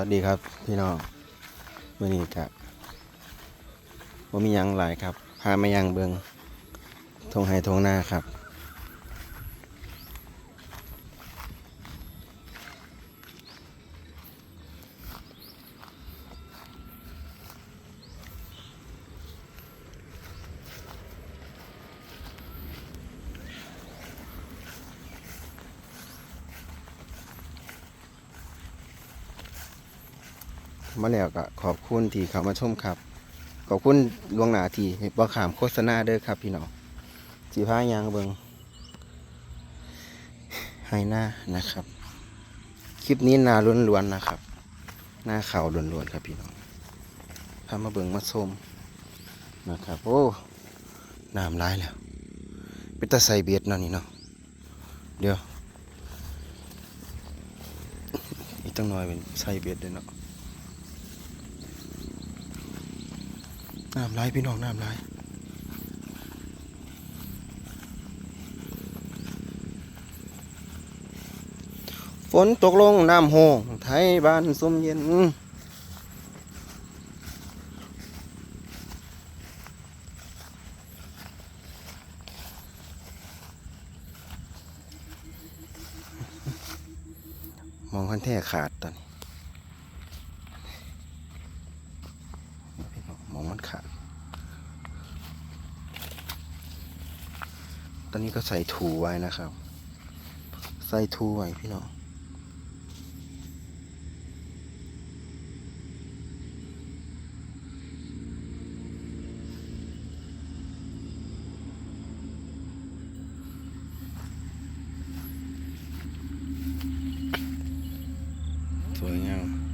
วัสดีครับพี่น้องมื่อนี้กะว่ามียังหลายครับ พามายังเบืองทงไฮทงหน้าครับ มาแล้วก็ขอบคุณที่เข้ามาชมครับ ขอบคุณลวงหนาที่บ่ขามโฆษณาเด้อครับ พี่น้องสีผ้ายางเบิงไฮหน้านะครับ คลิปนี้นาล้วนๆนะครับ หน้าเขาวล้วนๆครับพี่น้องพามาเบิงมาชมนะครับโอ้น้ำร้ายแล้วเป็นตะไซเบียดเนาะนี่เนาะเดี๋ยวอีกตั้งหน่อยเป็นไซเบียดเลยเนาะ น้ำไหลพี่น้องน้ำไหลฝนตกลงน้ำโหงไทยบ้านสมเย็นมองคันแท้ขาดตอนนี้พี่น้องมองมันขาด ต อนนี้ก็ใส่ถูไว้นะครับ ใส่ถูไว้พี่น้องสวยงาม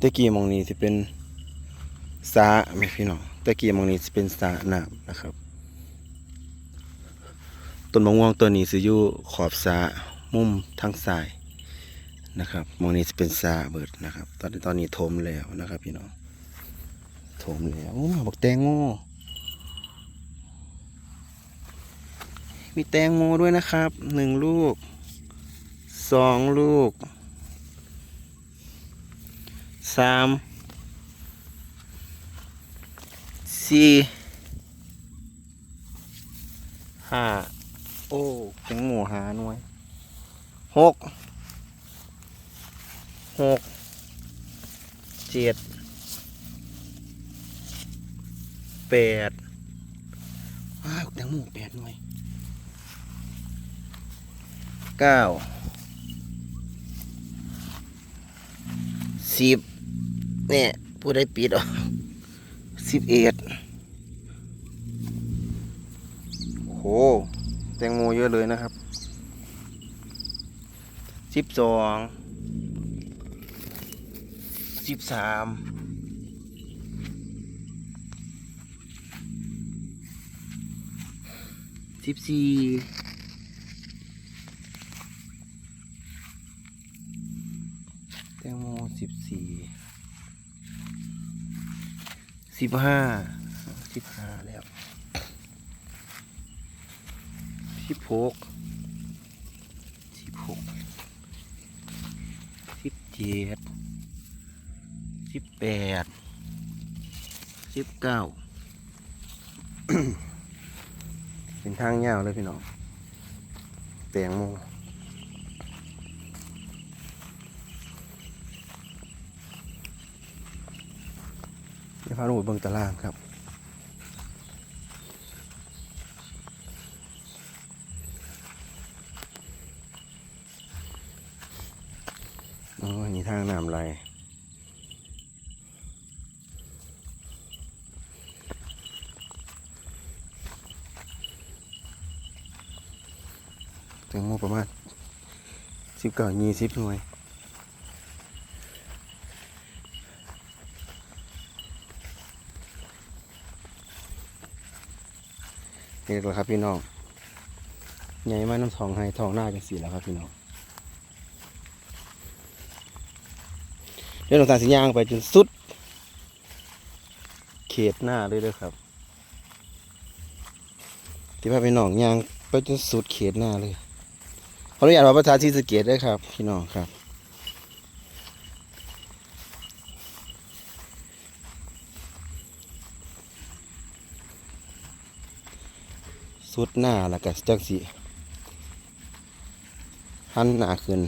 ตะกี้มองนี้สิเป็นสาไหมพี่น้องตะกี้มองนี้สิเป็นสาน้ำนะครับต้นมะม่วงตัวนี้สิอยู่ขอบสามุมทางซ้ายนะครับมองนี้สิเป็นสาเบิดนะครับ ตอนนี้ตอนนี้ถมแล้วนะครับ พี่น้องถมแล้วโอ้บักแตงโมมีแตงโมด้วยนะครับหนึ่งลูกสองลูก สามสี่ห้าโอ้แตงโมหาหน่วยหกหกเจ็ดแปดว้าวแตงโมแปดหน่วยเก้าสิบ เนี่ยผู้ได้ปิดออกสิบเอ็ดโอ้โห แตงโมเยอะเลยนะครับสิบสองสิบสามสิบสี่แตงโมสิบสี่ สิบห้าสิบห้าแล้วสิบหกสิบหกสิบเจ็ดสิบแปดสิบเก้าเป็นทางยาวเลยพี่น้องแตงโม เดี๋ยว พาลงไปเบิ่งตารางครับอ๋อนี่ทางน้ำไหลถึงโมประมาณสิบเก้ายี่สิบหน่วย นี่แหละครับพี่น้องใหญ่มากน้ำทองให้ทองหน้าจังสีแล้วครับพี่น้องเดี๋ยวหลวงตาสิย่างไปจนสุด เขตหน้าเลยด้อครับที่พาพี่น้องย่างไปจนสุดเขตหน้าเลยขออนุญาตว่าประธานที่สเกตด้วยครับ พี่น้องครับ สุดหน้าแล้วก็จักสิหันหน้าขึ้น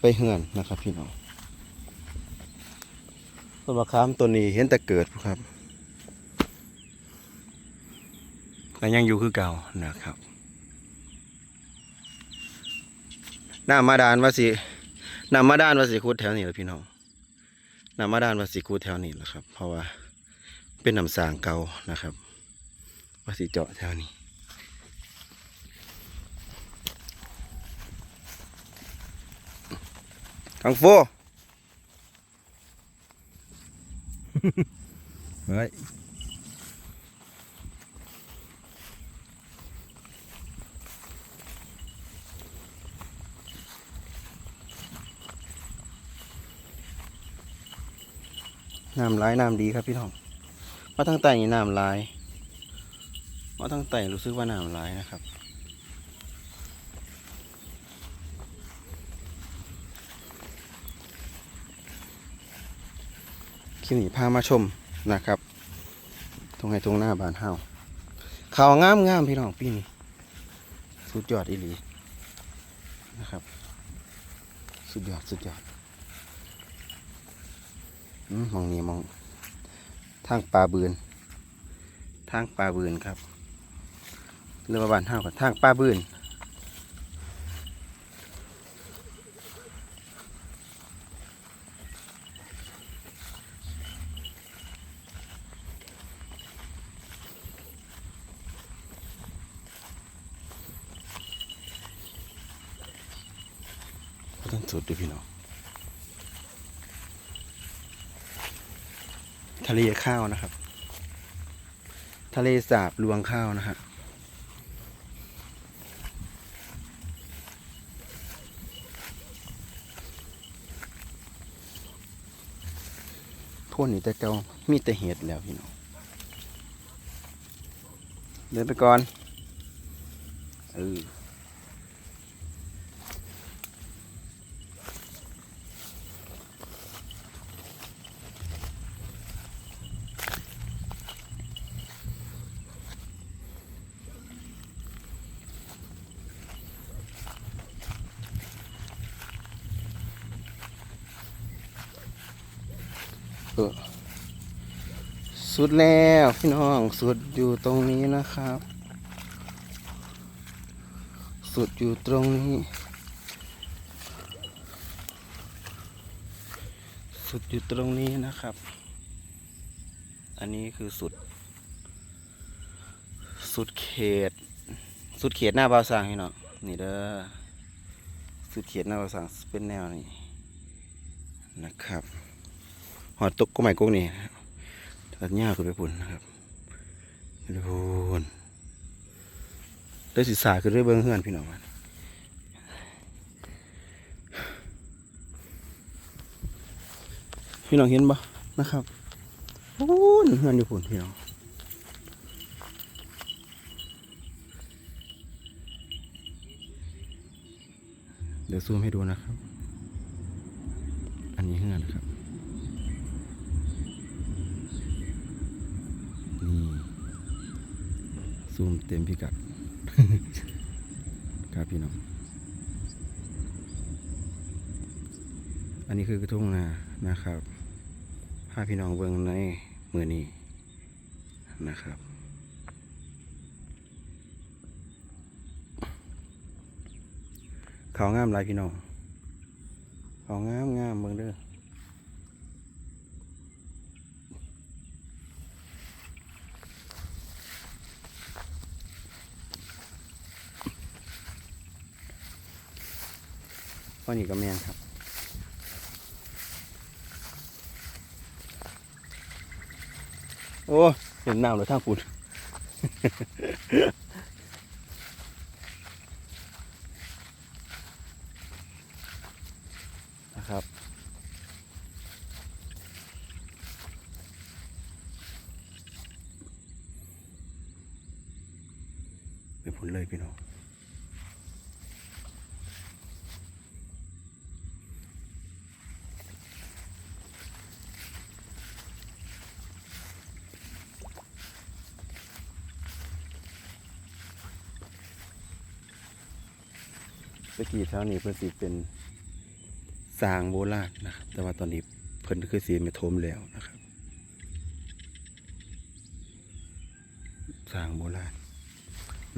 ไปเฮือนนะครับพี่น้องต้นมะขามตัวนี้เห็นแต่เกิดครับก็ยังอยู่คือเก่านะครับ หน้ามาดานว่าสิหน้ามาดานว่าสิคูดแถวนี้แหละพี่น้องหน้ามาดานว่าสิคูดแถวนี้แหละครับ เพราะว่าเป็นน้ำสางเก่านะครับ ว่าสิเจาะแถวนี้ กังฟูเฮ้ยน้ำร้ายน้ำดีครับพี่น้องมาทางใต้นี่น้ำร้ายมาทางใต้รู้สึกว่าน้ำร้ายนะครับ คลิปนี้พามาชมนะครับตรงไหนตรงหน้าบ้านเฮาเขาวงามงามพี่น้องปีนี้สุดยอดอีหลีนะครับ สุดยอดสุดยอดมองนี่มองทางปลาบืน ทางปลาบืนครับเรือว่าบ้านเฮากับทางปลาบืน สุดด้วยพี่น้องทะเลข้าวนะครับ ทะเลสาบลวงข้าวนะฮะพวกนี้แต่เก่ามีแต่เห็ดแล้วพี่น้องเดินไปก่อนเออ สุดแล้วพี่น้องสุดอยู่ตรงนี้นะครับ สุดอยู่ตรงนี้ สุดอยู่ตรงนี้นะครับ อันนี้คือสุด สุดเขต สุดเขตหน้าบาสางพี่น้องนี่เด้อสุดเขตหน้าบาสางเป็นแนวนี้นะครับ หอดตกก็ไม่กกนี่ตัดหญ้าขึ้นไปพุ่นนะครับไปพุ่นได้ศึกษาขึ้นด้วยเบิ้องเฮือนพี่น้องมันพี่น้องเห็นบ่นะครับพุ่นเฮือนอยู่พุ่นพี่น้องเดี๋ยวซูมให้ดูนะครับ อันนี้เฮือนนะครับ ซูมเต็มพิกัด ครับพี่น้อง อันนี้คือกระทุ่งนานะครับพาพี่น้องเบิ่งในมือนี้นะครับ เขาวงามหลายพี่น้องเขาวงามงามเบิ่งเด้อ ข้อนี้ก็แมนครับโอ้เห็นน้ำเลยท่าคุณนะครับไปผลเลยพี่น้อง กี้เท่านี้เพิ่นสิเป็นสร้างโบราณนะครับ แต่ว่าตอนนี้เพิ่นคือสีไม่ทมแล้วนะครับสร้างโบราณ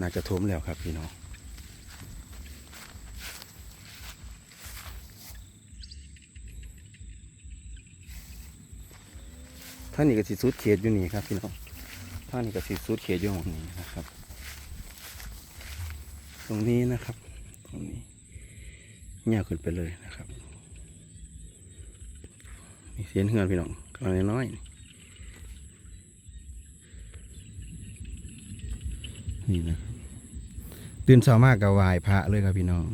น่าจะทมแล้วครับพี่น้องท่านนี้ก็สิสุดเขตอยู่นี่ครับพี่น้องท่านนี้ก็สิสุดเขตอยู่ตรงนี้นะครับ ตรงนี้นะครับ ตรงนี้ เงียขึ้นไปเลยนะครับมีเสียงเฮือนพี่น้องกำลังน้อยนี่นะครับตื่นเช้ามากกับไหวายพระเลยครับพี่น้อง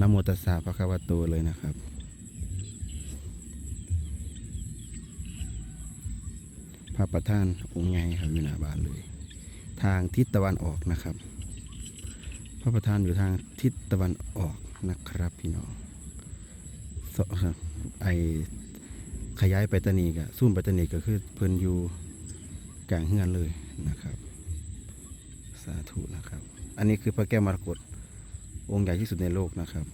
นโมตัสสะพระคัมภโตเลยนะครับพระประธานองค์ใหญ่ครับอยู่หน้าบ้านเลย ทางทิศตะวันออกนะครับ พระประธานอยู่ทางทิศตะวันออก นะครับพี่น้องไอขยายไปตะนีกะซุ่มไปตะนีก็คือเพิ่นอยู่กลางเฮือนเลยนะครับ สาธุนะครับ อันนี้คือพระแก้วมรกตองค์ใหญ่ที่สุดในโลกนะครับ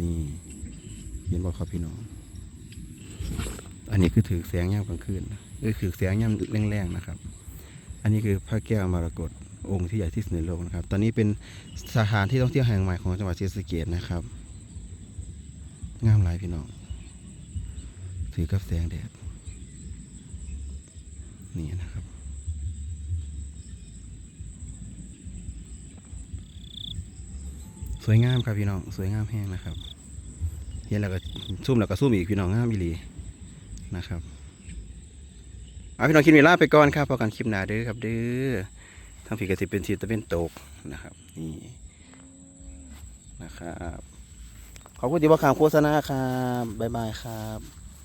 นี่เห็นบอกครับพี่น้อง อันนี้คือถือแสงย่ำกลางคืนนะเออถือแสงย่ำแรงๆนะครับ อันนี้คือพระแก้วมรกต องค์ที่ใหญ่ที่สุดในโลกนะครับ ตอนนี้เป็นสถานที่ท่องเที่ยวแห่งใหม่ของจังหวัดศรีสะเกษนะครับ งามหลายพี่น้อง ถือกับแสงแดด นี่นะครับ สวยงามครับพี่น้อง สวยงามแห้งนะครับ เห็นแล้วก็ซุ่มแล้วก็ซุ่มอีกพี่น้องงามอีหลีนะครับเอาพี่น้องคลิปนี้ลาไปก่อนครับพอกันคลิปหน้าเด้อครับเด้อ ทางผีกระสิเป็นทีตะเป็นตกนะครับ นี่นะครับ ขอบคุณที่ว่าคำโฆษณาครับ บ๊ายบายครับ